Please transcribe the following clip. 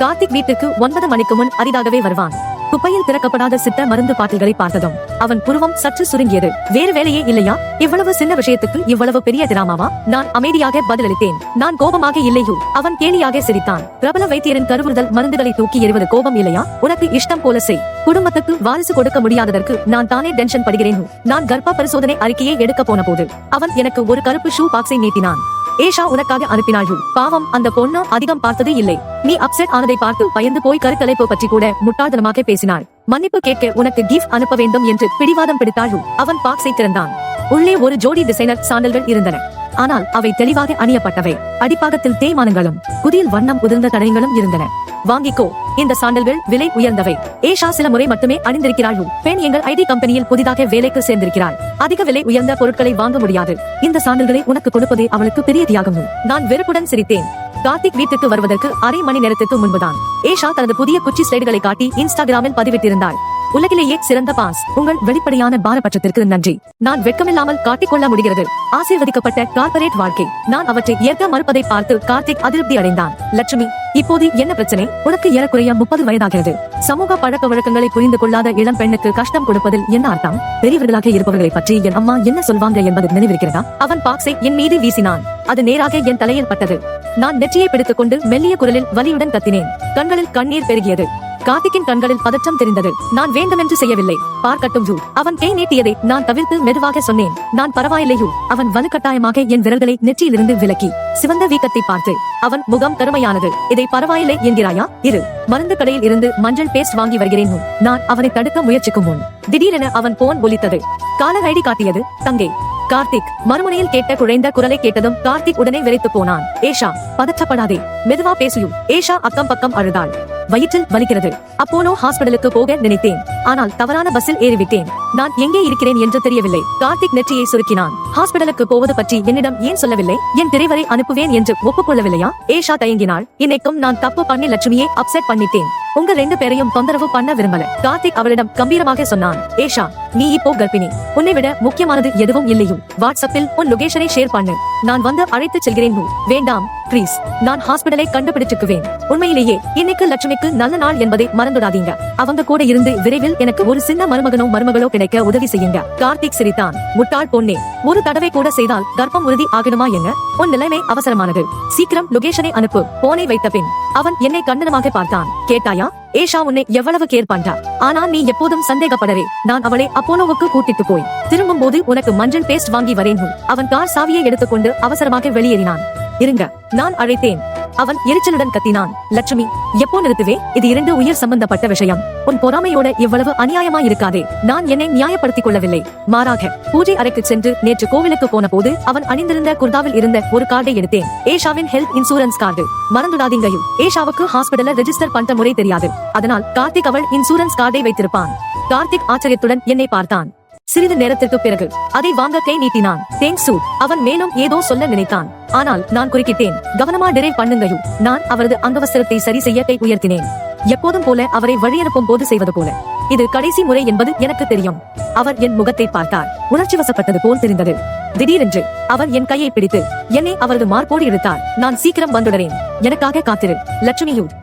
கார்த்திக் வீட்டுக்கு ஒன்பது மணிக்கு முன் அரிதாகவே வருவான். குப்பையில் திறக்கப்படாத சித்த மருந்து பாட்டில்களை பார்த்ததும் அவன் புருவம் சற்று சுருங்கியது. வேறு வேலையே இல்லையா? இவ்வளவு சின்ன விஷயத்துக்கு இவ்வளவு பெரிய டிராமாவா? நான் அமைதியாக பதிலளித்தேன். நான் கோபமாக இல்லையோ? அவன் கேலியாக சிரித்தான். பிரபல வைத்தியரின் கருவுறுதல் மருந்துகளை தூக்கி எறிவது கோபம் இல்லையா? உனக்கு இஷ்டம் போல செய். குடும்பத்துக்கு வாரிசு கொடுக்க முடியாததற்கு நான் தானே டென்ஷன் படுகிறேன்? நான் கர்ப்ப பரிசோதனை அறிக்கையை எடுக்க போன போது அவன் எனக்கு ஒரு கருப்பு ஷூ பாக்ஸை நீட்டினான். ஏஷா உனக்காக அனுப்பினாள் பாவம் அந்த பொண்ணு அதிகம் பார்த்தது இல்லை. நீ அப்செட் ஆனதை பார்த்து பயந்து போய் கருத்தலைப்பு பற்றி கூட முட்டாள்தனமாக பேசினாள். மன்னிப்பு கேட்க உனக்கு கிஃப்ட் அனுப்ப வேண்டும் என்று பிடிவாதம் பிடித்தாள் அவன் பாக்ஸை திறந்தான். உள்ளே ஒரு ஜோடி டிசைனர் சாண்டல்கள் இருந்தன. ஆனால் அவை தெளிவாக அணியப்பட்டவை. அடிப்பாகத்தில் தேய்மானங்களும் குதியில் வண்ணம் உதிர்ந்த தடயங்களும் இருந்தன. வாங்கிக்கோ. இந்த சாண்டல்கள் விலை உயர்ந்தவை. ஏஷா சில முறை மட்டுமே அணிந்திருக்கிறாள் பெண் எங்கள் ஐடி கம்பெனியில் புதிதாக வேலைக்கு சேர்ந்திருக்கிறாள். அதிக விலை உயர்ந்த பொருட்களை வாங்க முடியாது. இந்த சாண்டல்களை உனக்கு கொடுப்பதே அவளுக்கு பெரிய தியாகம். நான் வெறுப்புடன் சிரித்தேன். கார்த்திக் வீட்டுக்கு வருவதற்கு அரை மணி நேரத்துக்கு முன்புதான். ஏஷா தனது புதிய குச்சி ஸ்லைடுகளை காட்டி இன்ஸ்டாகிராமில் பதிவிட்டிருந்தாள். உலகிலேயே சிறந்த பாஸ். உங்கள் வெளிப்படையான பாரபட்சத்திற்கு நன்றி. நான் வெட்கமில்லாமல் காட்டிக்கொள்ள முடிகிறது. ஆசீர்வதிக்கப்பட்ட கார்பரேட் வாழ்க்கை. நான் அவற்றை ஏற்க மறுப்பதை பார்த்து கார்த்திக் அதிருப்தி அடைந்தான். லட்சுமி இப்போது என்ன பிரச்சனை? உனக்கு ஏறக்குறைய முப்பது வயதாகிறது. சமூக பழக்க வழக்கங்களை புரிந்து கொள்ளாத இளம் பெண்ணுக்கு கஷ்டம் கொடுப்பதில் என்ன அர்த்தம்? பெரியவர்களாக இருப்பவர்களை பற்றி என் அம்மா என்ன சொல்வாங்க என்பது நினைவிருக்கிறதா? அவன் பாக்ஸை என் மீது வீசினான். அது நேராக என் தலையில் பட்டது. நான் நெற்றியை பிடித்துக் கொண்டு மெல்லிய குரலில் வலியுடன் கத்தினேன். கண்களில் கண்ணீர் பெருகியது. கார்த்திக்கின் கண்களில் பதற்றம் தெரிந்தது. நான் வேண்டுமென்று செய்யவில்லை. பார்க்கட்டும் ஜூ அவன் கை நீட்டியதை நான் தவிர்த்து மெதுவாக சொன்னேன். நான் பரவாயில்லையோ அவன் வலுக்கட்டாயமாக என் விரல்களை நெற்றியிலிருந்து விலக்கி சிவந்த வீக்கத்தை பார்த்து அவன் முகம் கருமையானது. இதை பரவாயில்லை என்கிறாயா? இரு. மருந்து கடையில் இருந்து மஞ்சள் பேஸ்ட் வாங்கி வருகிறேன் நான் அவனை தடுக்க முயற்சிக்கும் முன். திடீரென அவன் போன் ஒலித்தது. காலர் ஐடி காட்டியது தங்கை. கார்த்திக் மறுமுனையில் கேட்ட குழைந்த குரலை கேட்டதும் கார்த்திக் உடனே விரைத்து போனான். ஏஷா பதற்றப்படாதே. மெதுவா பேசியும். ஏஷா அக்கம் பக்கம் அழுதாள். வயிற்றில் வலிக்கிறது. அப்போலோ ஹாஸ்பிடலுக்கு போக நினைத்தேன். ஆனால் தவறான பஸ்ஸில் ஏறிவிட்டேன். நான் எங்கே இருக்கிறேன் என்று தெரியவில்லை. கார்த்திக் நெற்றியை சுருக்கினான். ஹாஸ்பிடலுக்கு போவது பற்றி என்னிடம் ஏன் சொல்லவில்லை? என் டிரைவரை அனுப்புவேன் என்று ஒப்புக்கொள்ளவில்லையா? ஏஷா தயங்கினாள். இன்னைக்கும் நான் தப்பு பண்ணி லட்சுமியை அப்செட் பண்ணிட்டேன். உங்க ரெண்டு பேரையும் தொந்தரவு பண்ண விரும்பல. கார்த்திக் அவளிடம் கம்பீரமாக சொன்னான். ஏஷா நீ இப்போ கர்ப்பிணி. உன்னை விட முக்கியமானது எதுவும் இல்லையும் வாட்ஸ்அப்பில் உன் லொகேஷனை ஷேர் பண்ணு. நான் வந்து அழைத்து செல்கிறேன் வேண்டாம் ப்ளீஸ் நான் ஹாஸ்பிடலை கண்டுபிடிச்சுக்குவேன். உண்மையிலேயே இன்னைக்கு லட்சுமிக்கு நல்ல நாள் என்பதை மறந்துடாதீங்க. அவங்க கூட இருந்து விரைவில் எனக்கு ஒரு சின்ன மருமகனோ மருமகளோ கிடைக்க உதவி செய்யுங்க. கார்த்திக் சிரித்தான். முட்டாள் பொண்ணே. ஒரு தடவை கூட செய்தால் கர்ப்பம் உறுதி ஆகணுமா என்ன? உன் நிலைமை அவசரமானது. சீக்கிரம் லொகேஷனை அனுப்பு. போனை வைத்த பின் அவன் என்னை கண்டனமாக பார்த்தான். கேட்டாயா? ஏஷா உன்னை எவ்வளவு கேர் பண்றா? ஆனா நீ எப்போதும் சந்தேகப்படவே. நான் அவளை அப்போனோவுக்கு கூட்டிட்டு போய். திரும்பும் போது உனக்கு மஞ்சள் பேஸ்ட் வாங்கி வரேன். அவன் கார் சாவியை எடுத்துக்கொண்டு அவசரமாக வெளியேறினான். இருங்க நான் அழைத்தேன். அவன் எரிச்சலுடன் கத்தினான். லட்சுமி எப்போ நிறுத்துவே? இது இரண்டு உயிர் சம்பந்தப்பட்ட விஷயம். உன் பொறாமையோட இவ்வளவு அநியாயமா இருக்காதே நான் என்னை நியாயப்படுத்திக் கொள்ளவில்லை. மாறாக பூஜை அறைக்கு சென்று நேற்று கோவிலுக்கு போன போது அவன் அணிந்திருந்த குர்தாவில் இருந்த ஒரு கார்டை எடுத்தேன். ஏஷாவின் ஹெல்த் இன்சூரன்ஸ் கார்டு. மறந்துடாதீங்கயும். ஏஷாவுக்கு ஹாஸ்பிடல்ல ரெஜிஸ்டர் பண்ற முறை தெரியாது. அதனால் கார்த்திக் அவள் இன்சூரன்ஸ் கார்டை வைத்திருப்பான். கார்த்திக் ஆச்சரியத்துடன் என்னை பார்த்தான். சிறிது நேரத்திற்கு பிறகு அதை வாங்க கை நீட்டினான். தேங்க்ஸ் சூட் அவன் மேலும் ஏதோ சொல்ல நினைத்தான். ஆனால் நான் குறுக்கிட்டேன். கவனமா டிரைவ் பண்ணுங்கையும் நான் அவரது அங்கவஸ்திரத்தை சரி செய்ய கை உயர்த்தினேன். எப்போதும் போல அவரை வழியனுப்பும் போது செய்வது போல. இது கடைசி முறை என்பது எனக்கு தெரியும். அவர் என் முகத்தை பார்த்தார். உணர்ச்சி வசப்பட்டது போல் தெரிந்தது. திடீரென்று அவர் என் கையை பிடித்து என்னை அவரது மார்போடு இழுத்தார். நான் சீக்கிரம் வந்துடுறேன். எனக்காக காத்திரு. லட்சுமியூர்